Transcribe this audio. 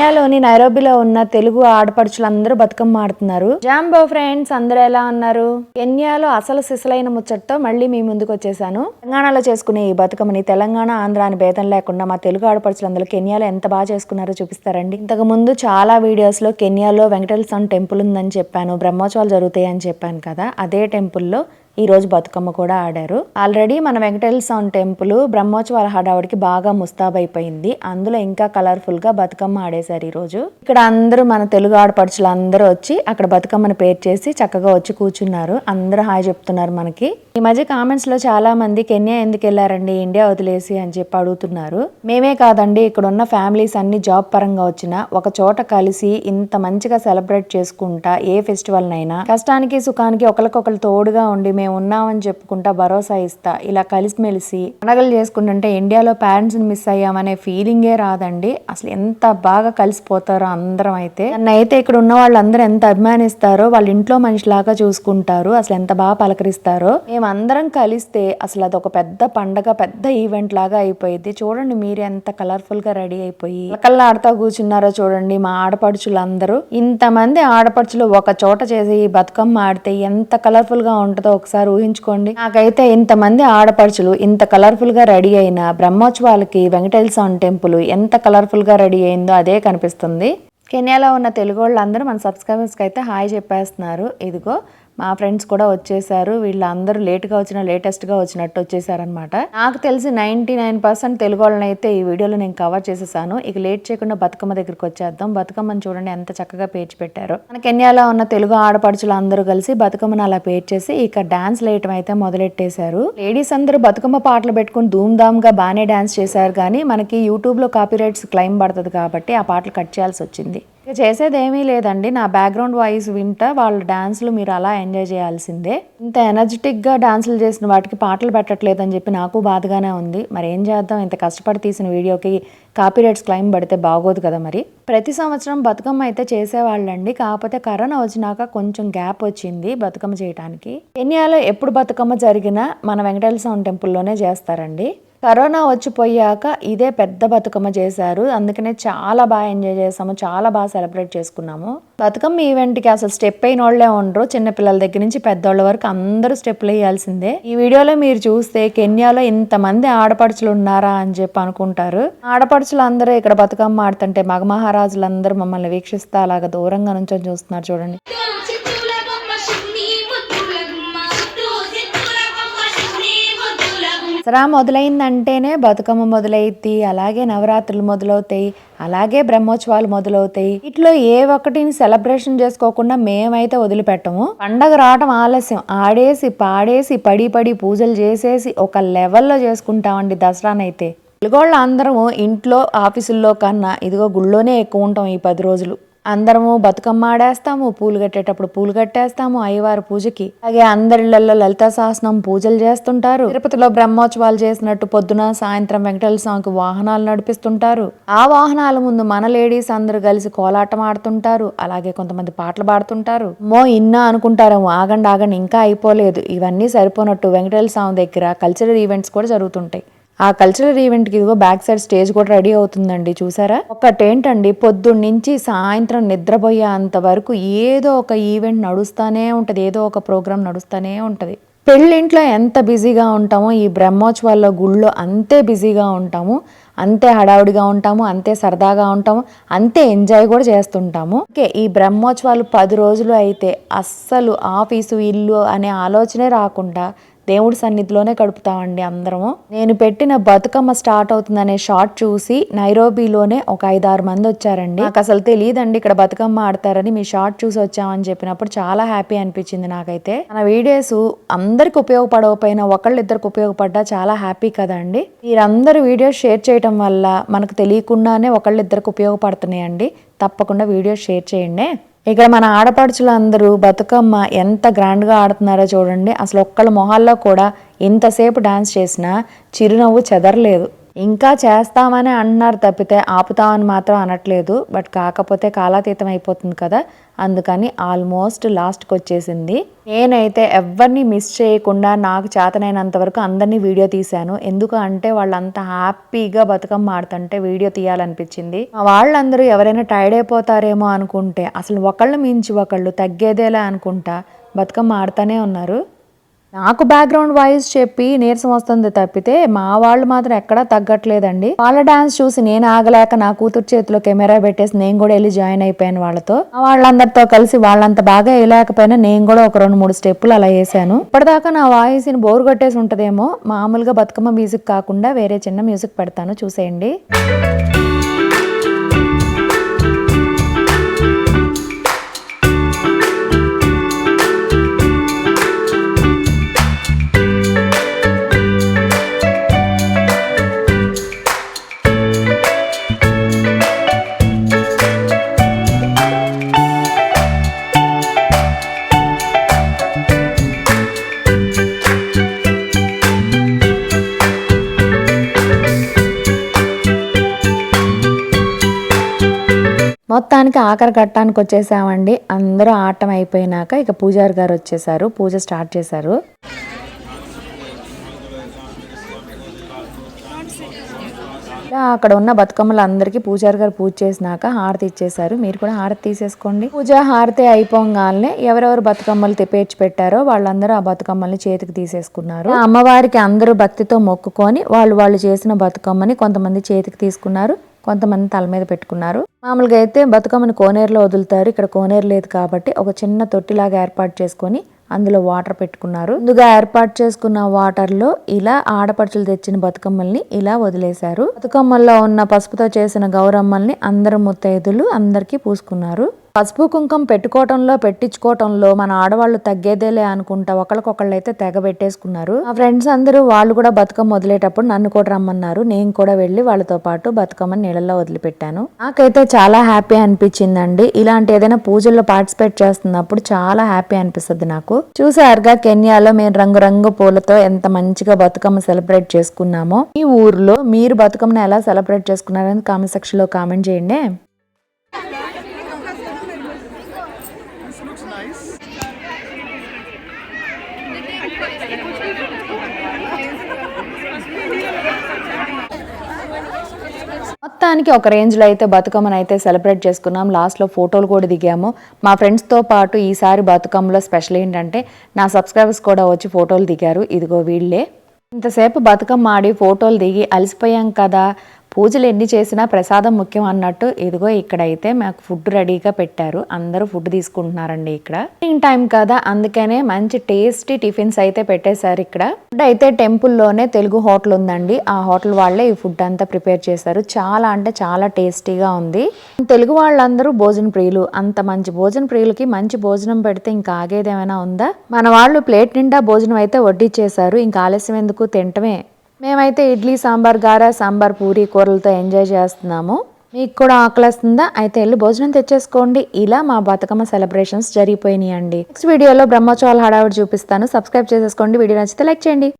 కెన్యాలోని నైరోబిలో ఉన్న తెలుగు ఆడపడుచులందరూ బతుకమ్మ ఆడుతున్నారు. Jumbo friends అందరూ ఎలా ఉన్నారు? కెన్యాలో అసలు సిసలైన ముచ్చటతో మళ్ళీ మీ ముందుకు వచ్చేసాను. తెలంగాణలో చేసుకునే ఈ బతుకమ్మని తెలంగాణ ఆంధ్ర అని భేదం లేకుండా మా తెలుగు ఆడపడుచులందరూ కెన్యాలో ఎంత బాగా చేసుకున్నారో చూపిస్తారండి. ఇంతకు ముందు చాలా వీడియోస్లో కెన్యాలో వెంకటేశ్వర స్వామి టెంపుల్ ఉందని చెప్పాను బ్రహ్మోత్సవాలు జరుగుతాయి అని చెప్పాను కదా అదే టెంపుల్లో ఈ రోజు బతుకమ్మ కూడా ఆడారు. ఆల్రెడీ మన వెంకటేశ్వర స్వామి టెంపుల్ బ్రహ్మోత్సవాల హడావుడికి బాగా ముస్తాబైపోయింది అందులో ఇంకా కలర్ఫుల్గా బతుకమ్మ ఆడేశారు ఈ రోజు. ఇక్కడ అందరూ మన తెలుగు ఆడపడుచులు అందరూ వచ్చి అక్కడ బతుకమ్మను పేరు చేసి చక్కగా వచ్చి కూర్చున్నారు. అందరూ హాయ్ చెప్తున్నారు మనకి. ఈ మధ్య కామెంట్స్లో చాలా మంది కెన్యా ఎందుకు వెళ్ళారండి? ఇండియా వదిలేసి అని చెప్పి అడుగుతున్నారు. మేమే కాదండి ఇక్కడ ఉన్న ఫ్యామిలీస్ అన్ని జాబ్ పరంగా వచ్చిన ఒక చోట కలిసి ఇంత మంచిగా సెలబ్రేట్ చేసుకుంటా ఏ ఫెస్టివల్ నైనా కష్టానికి సుఖానికి ఒకరికొకరు తోడుగా ఉండి మేము ఉన్నామని చెప్పుకుంటా భరోసా ఇస్తా. ఇలా కలిసిమెలిసి పండగలు చేసుకుంటుంటే ఇండియాలో పేరెంట్స్ని మిస్ అయ్యామనే ఫీలింగే రాదండి. అసలు ఎంత బాగా కలిసిపోతారో అందరం అయితే. నన్ను అయితే ఇక్కడ ఉన్న వాళ్ళందరూ ఎంత అభిమానిస్తారో వాళ్ళ ఇంట్లో మనిషిలాగా చూసుకుంటారు. అసలు ఎంత బాగా పలకరిస్తారో. మేమందరం కలిస్తే అసలు అది ఒక పెద్ద పండగ పెద్ద ఈవెంట్ లాగా అయిపోయింది చూడండి మీరు ఎంత కలర్ఫుల్గా రెడీ అయిపోయి. కల్లా ఆడతా కూర్చున్నారో చూడండి మా ఆడపడుచులు అందరూ ఇంతమంది ఆడపడుచులు ఒక చోట చేసి బతుకమ్మ ఆడితే ఎంత కలర్ఫుల్గా ఉంటుందో ఒకసారి ఊహించుకోండి. నాకైతే ఇంతమంది ఆడపడుచులు ఇంత కలర్ఫుల్గా రెడీ అయిన బ్రహ్మోత్సవాలకి వెంకటేశ్వర స్వామి టెంపుల్ ఎంత కలర్ఫుల్గా రెడీ అయిందో అదే కనిపిస్తుంది. కెన్యాలో ఉన్న తెలుగు వాళ్ళందరూ మన సబ్స్క్రైబర్స్కి అయితే హాయ్ చెప్పేస్తున్నారు. ఇదిగో మా ఫ్రెండ్స్ కూడా వచ్చేసారు. వీళ్ళందరూ లేట్గా వచ్చిన లేటెస్ట్గా వచ్చినట్టు వచ్చేసారనమాట నాకు తెలిసి నైంటీ నైన్ పర్సెంట్ తెలుగు వాళ్ళని అయితే ఈ వీడియోలో నేను కవర్ చేసేసాను. ఇక లేట్ చేయకుండా బతుకమ్మ దగ్గరికి వచ్చేద్దాం. బతుకమ్మని చూడండి ఎంత చక్కగా పేర్చి పెట్టారు. మన కెన్యాలో ఉన్న తెలుగు ఆడపడుచులు అందరూ కలిసి బతుకమ్మను అలా పేర్చేసి ఇక డాన్స్ వేయటం అయితే మొదలెట్టేశారు. లేడీస్ అందరూ బతుకమ్మ పాటలు పెట్టుకుని ధూమ్ ధామ్గా బాగానే డాన్స్ చేశారు కానీ మనకి యూట్యూబ్లో కాపీరైట్స్ కాపీ రైట్స్ క్లైమ్ పడుతుంది కాబట్టి ఆ పాటలు కట్ చేయాల్సి వచ్చింది. చేసేది ఏమీ లేదండి. నా బ్యాక్గ్రౌండ్ వాయిస్ వింటా వాళ్ళ డాన్స్లు మీరు అలా ఎంజాయ్ చేయాల్సిందే. ఇంత ఎనర్జెటిక్గా డాన్సులు చేసిన వాటికి పాటలు పెట్టట్లేదని చెప్పి నాకు బాధగానే ఉంది. మరి ఏం చేద్దాం? ఇంత కష్టపడి తీసిన వీడియోకి కాపీరైట్స్ క్లైమ్ పడితే బాగోదు కదా మరి. ప్రతి సంవత్సరం బతుకమ్మ అయితే చేసేవాళ్ళండి. కాకపోతే కరోనా వచ్చినాక కొంచెం గ్యాప్ వచ్చింది బతుకమ్మ చేయడానికి కెన్యాలో ఎప్పుడు బతుకమ్మ జరిగినా మన వెంకటేశ్వర స్వామి టెంపుల్లోనే చేస్తారండి. కరోనా వచ్చిపోయాక ఇదే పెద్ద బతుకమ్మ చేశారు. అందుకనే చాలా బాగా ఎంజాయ్ చేసాము చాలా బాగా సెలబ్రేట్ చేసుకున్నాము. బతుకమ్మ ఈవెంట్కి అసలు స్టెప్ అయిన వాళ్ళే ఉండరు. చిన్నపిల్లల దగ్గర నుంచి పెద్దోళ్ళ వరకు అందరూ స్టెప్లు వేయాల్సిందే. ఈ వీడియోలో మీరు చూస్తే కెన్యాలో ఇంతమంది ఆడపడుచులు ఉన్నారా అని చెప్పి అనుకుంటారు. ఆడపడుచులు అందరూ ఇక్కడ బతుకమ్మ ఆడుతుంటే మగ మహారాజులందరూ మమ్మల్ని వీక్షిస్తా అలాగా దూరంగా నుంచొని చూస్తున్నారు చూడండి. దసరా మొదలైందంటేనే బతుకమ్మ మొదలైద్ది అలాగే నవరాత్రులు మొదలవుతాయి అలాగే బ్రహ్మోత్సవాలు మొదలవుతాయి. ఇట్లో ఏ ఒక్కటిని సెలబ్రేషన్ చేసుకోకుండా మేమైతే వదిలిపెట్టము. పండగ రావటం ఆలస్యం. ఆడేసి పాడేసి పడి పడి పూజలు చేసేసి ఒక లెవెల్లో చేసుకుంటామండి దసరానైతే. తెలుగోళ్ళ అందరము ఇంట్లో ఆఫీసుల్లో కన్నా ఇదిగో గుళ్ళోనే ఎక్కువ ఉంటాం ఈ పది రోజులు. అందరము బతుకమ్మ ఆడేస్తాము పూలు కట్టేటప్పుడు పూలు కట్టేస్తాము అయ్యవారి పూజకి. అలాగే అందరిళ్ళలో లలితా సహస్రం పూజలు చేస్తుంటారు. తిరుపతిలో బ్రహ్మోత్సవాలు చేసినట్టు పొద్దున సాయంత్రం వెంకటేశ్వర స్వామికి వాహనాలు నడిపిస్తుంటారు. ఆ వాహనాల ముందు మన లేడీస్ అందరూ కలిసి కోలాటం ఆడుతుంటారు. అలాగే కొంతమంది పాటలు పాడుతుంటారు. మో ఇన్నా అనుకుంటారేమో ఆగండి ఆగండి ఇంకా అయిపోలేదు. ఇవన్నీ సరిపోనట్టు వెంకటేశ్వర స్వామి దగ్గర కల్చరల్ ఈవెంట్స్ కూడా జరుగుతుంటాయి. ఆ కల్చరల్ ఈవెంట్కి ఇదిగో బ్యాక్ సైడ్ స్టేజ్ కూడా రెడీ అవుతుందండి చూసారా? ఒకటేంటండి పొద్దున్నుంచి సాయంత్రం సాయంత్రం నిద్రపోయేంత వరకు ఏదో ఒక ఈవెంట్ నడుస్తూనే ఉంటుంది ఏదో ఒక ప్రోగ్రామ్ నడుస్తూనే ఉంటుంది. పెళ్ళింట్లో ఎంత బిజీగా ఉంటామో ఈ బ్రహ్మోత్సవాల్లో గుళ్ళో అంతే బిజీగా ఉంటాము అంతే హడావుడిగా ఉంటాము అంతే సరదాగా ఉంటాము అంతే ఎంజాయ్ కూడా చేస్తుంటాము. ఓకే ఈ బ్రహ్మోత్సవాలు పది రోజులు అయితే అస్సలు ఆఫీసు ఇల్లు అనే ఆలోచనే రాకుండా దేవుడి సన్నిధిలోనే గడుపుతామండి అందరము. నేను పెట్టిన బతుకమ్మ స్టార్ట్ అవుతుందనే షార్ట్ చూసి నైరోబీలోనే ఒక ఐదారు మంది వచ్చారండి. నాకు అసలు తెలియదండి ఇక్కడ బతుకమ్మ ఆడతారని మీ షార్ట్ చూసి వచ్చామని చెప్పినప్పుడు చాలా హ్యాపీ అనిపించింది నాకైతే. మన వీడియోస్ అందరికి ఉపయోగపడకపోయినా ఒకళ్ళిద్దరికి ఉపయోగపడ్డా చాలా హ్యాపీ కదండి. మీరందరూ వీడియోస్ షేర్ చేయటం వల్ల మనకు తెలియకుండానే ఒకళ్ళిద్దరికి ఉపయోగపడుతున్నాయండి. తప్పకుండా వీడియోస్ షేర్ చేయండి. ఇక్కడ మన ఆడపడుచులు అందరూ బతుకమ్మ ఎంత గ్రాండ్గా ఆడుతున్నారో చూడండి. అసలు ఒక్కళ్ళ మొహాల్లో కూడా ఇంతసేపు డాన్స్ చేసినా చిరునవ్వు చెదరలేదు. ఇంకా చేస్తామని అంటున్నారు తప్పితే ఆపుతామని మాత్రం అనట్లేదు. బట్ కాకపోతే కాలాతీతం అయిపోతుంది కదా. అందుకని ఆల్మోస్ట్ లాస్ట్కి వచ్చేసింది. నేనైతే ఎవరిని మిస్ చేయకుండా నాకు చేతనైనంత వరకు అందరినీ వీడియో తీశాను. ఎందుకు అంటే వాళ్ళంతా హ్యాపీగా బతుకమ్మ ఆడుతుంటే వీడియో తీయాలనిపించింది. వాళ్ళందరూ ఎవరైనా టైర్డ్ అయిపోతారేమో అనుకుంటే అసలు ఒకళ్ళు మించి ఒకళ్ళు తగ్గేదేలా అనుకుంటా బతుకమ్మ ఆడుతూనే ఉన్నారు. నాకు బ్యాక్గ్రౌండ్ వాయిస్ చెప్పి నీరసం వస్తుంది తప్పితే మా వాళ్ళు మాత్రం ఎక్కడా తగ్గట్లేదండి. వాళ్ళ డాన్స్ చూసి నేను ఆగలేక నా కూతురు చేతిలో కెమెరా పెట్టేసి నేను కూడా వెళ్ళి జాయిన్ అయిపోయాను వాళ్ళతో. వాళ్ళందరితో కలిసి వాళ్ళంత బాగా వేయలేకపోయినా నేను కూడా ఒక రెండు మూడు స్టెప్పులు అలా వేసాను. ఇప్పటిదాకా నా వాయిస్ బోర్ కొట్టేసి ఉంటదేమో మామూలుగా బతుకమ్మ మ్యూజిక్ కాకుండా వేరే చిన్న మ్యూజిక్ పెడతాను చూసేయండి. మొత్తానికి ఆఖరి ఘట్టానికి వచ్చేసామండి. అందరూ ఆటం అయిపోయినాక ఇక పూజారి గారు వచ్చేసారు. పూజ స్టార్ట్ చేశారు. అక్కడ ఉన్న బతుకమ్మలు అందరికీ పూజారి గారు పూజ చేసినాక హారతి ఇచ్చేశారు. మీరు కూడా హారతి తీసేసుకోండి. పూజ హారతి అయిపోగానే ఎవరెవరు బతుకమ్మలు తెప్పేర్చి పెట్టారో వాళ్ళందరూ ఆ బతుకమ్మల్ని చేతికి తీసేసుకున్నారు. అమ్మవారికి అందరూ భక్తితో మొక్కుకొని వాళ్ళు వాళ్ళు చేసిన బతుకమ్మని కొంతమంది చేతికి తీసుకున్నారు. కొంతమంది తల మీద పెట్టుకున్నారు. మామూలుగా అయితే బతుకమ్మని కోనేరులో వదులుతారు. ఇక్కడ కోనేరు లేదు కాబట్టి ఒక చిన్న తొట్టిలాగా ఏర్పాటు చేసుకొని అందులో వాటర్ పెట్టుకున్నారు. ముందుగా ఏర్పాటు చేసుకున్న వాటర్లో ఇలా ఆడపడుచులు తెచ్చిన బతుకమ్మల్ని ఇలా వదిలేశారు. బతుకమ్మల్లో ఉన్న పసుపుతో చేసిన గౌరమ్మల్ని అందరు ముత్తైదులు అందరికీ పూసుకున్నారు. పసుపు కుంకుమ పెట్టుకోవటంలో పెట్టించుకోవటంలో మన ఆడవాళ్ళు తగ్గేదేలే అనుకుంటా ఒకళ్ళకొకళ్ళు అయితే తెగ పెట్టేసుకున్నారు. మా ఫ్రెండ్స్ అందరూ వాళ్ళు కూడా బతుకమ్మ వదిలేటప్పుడు నన్ను కూడా రమ్మన్నారు. నేను కూడా వెళ్ళి వాళ్ళతో పాటు బతుకమ్మని నీళ్ళలో వదిలిపెట్టాను. నాకైతే చాలా హ్యాపీ అనిపించిందండి. ఇలాంటి ఏదైనా పూజల్లో పార్టిసిపేట్ చేస్తున్నప్పుడు చాలా హ్యాపీ అనిపిస్తుంది నాకు. చూసారుగా కెన్యాలో మేము రంగురంగు పూలతో ఎంత మంచిగా బతుకమ్మ సెలబ్రేట్ చేసుకున్నామో. ఈ ఊర్లో మీరు బతుకమ్మను ఎలా సెలబ్రేట్ చేసుకున్నారని కామెంట్ సెక్షన్లో కామెంట్ చేయండి. మొత్తానికి ఒక రేంజ్లో అయితే బతుకమ్మను అయితే సెలబ్రేట్ చేసుకున్నాం. లాస్ట్లో ఫోటోలు కూడా దిగాము. మా ఫ్రెండ్స్తో పాటు ఈసారి బతుకమ్మలో స్పెషల్ ఏంటంటే నా సబ్స్క్రైబర్స్ కూడా వచ్చి ఫోటోలు దిగారు. ఇదిగో వీళ్ళే. ఇంతసేపు బతుకమ్మ ఆడి ఫోటోలు దిగి అలసిపోయాం కదా. పూజలు ఎన్ని చేసినా ప్రసాదం ముఖ్యం అన్నట్టు ఇదిగో ఇక్కడైతే మాకు ఫుడ్ రెడీగా పెట్టారు. అందరూ ఫుడ్ తీసుకుంటున్నారండి ఇక్కడ. ఈవినింగ్ టైం కదా అందుకనే మంచి టేస్టీ టిఫిన్స్ అయితే పెట్టేశారు ఇక్కడ. ఫుడ్ అయితే టెంపుల్లోనే తెలుగు హోటల్ ఉందండి. ఆ హోటల్ వాళ్ళే ఈ ఫుడ్ అంతా ప్రిపేర్ చేశారు. చాలా అంటే చాలా టేస్టీగా ఉంది. తెలుగు వాళ్ళందరూ భోజన ప్రియులు. అంత మంచి భోజన ప్రియులకి మంచి భోజనం పెడితే ఇంకా ఆగేది ఏమైనా ఉందా? మన వాళ్ళు ప్లేట్ నిండా భోజనం అయితే వడ్డిచ్చేశారు. ఇంకా ఆలస్యం ఎందుకు? తింటమే. మేమైతే ఇడ్లీ సాంబార్ గార సాంబార్ పూరి కూరలతో ఎంజాయ్ చేస్తున్నాము. మీకు కూడా ఆకలిస్తుందా అయితే వెళ్ళి భోజనం తెచ్చేసుకోండి. ఇలా మా బతుకమ్మ సెలబ్రేషన్స్ జరిగిపోయినాయి అండి నెక్స్ట్ వీడియోలో బ్రహ్మోత్సవాల హడావిడి చూపిస్తాను. సబ్స్క్రైబ్ చేసేసుకోండి. వీడియో నచ్చితే లైక్ చేయండి.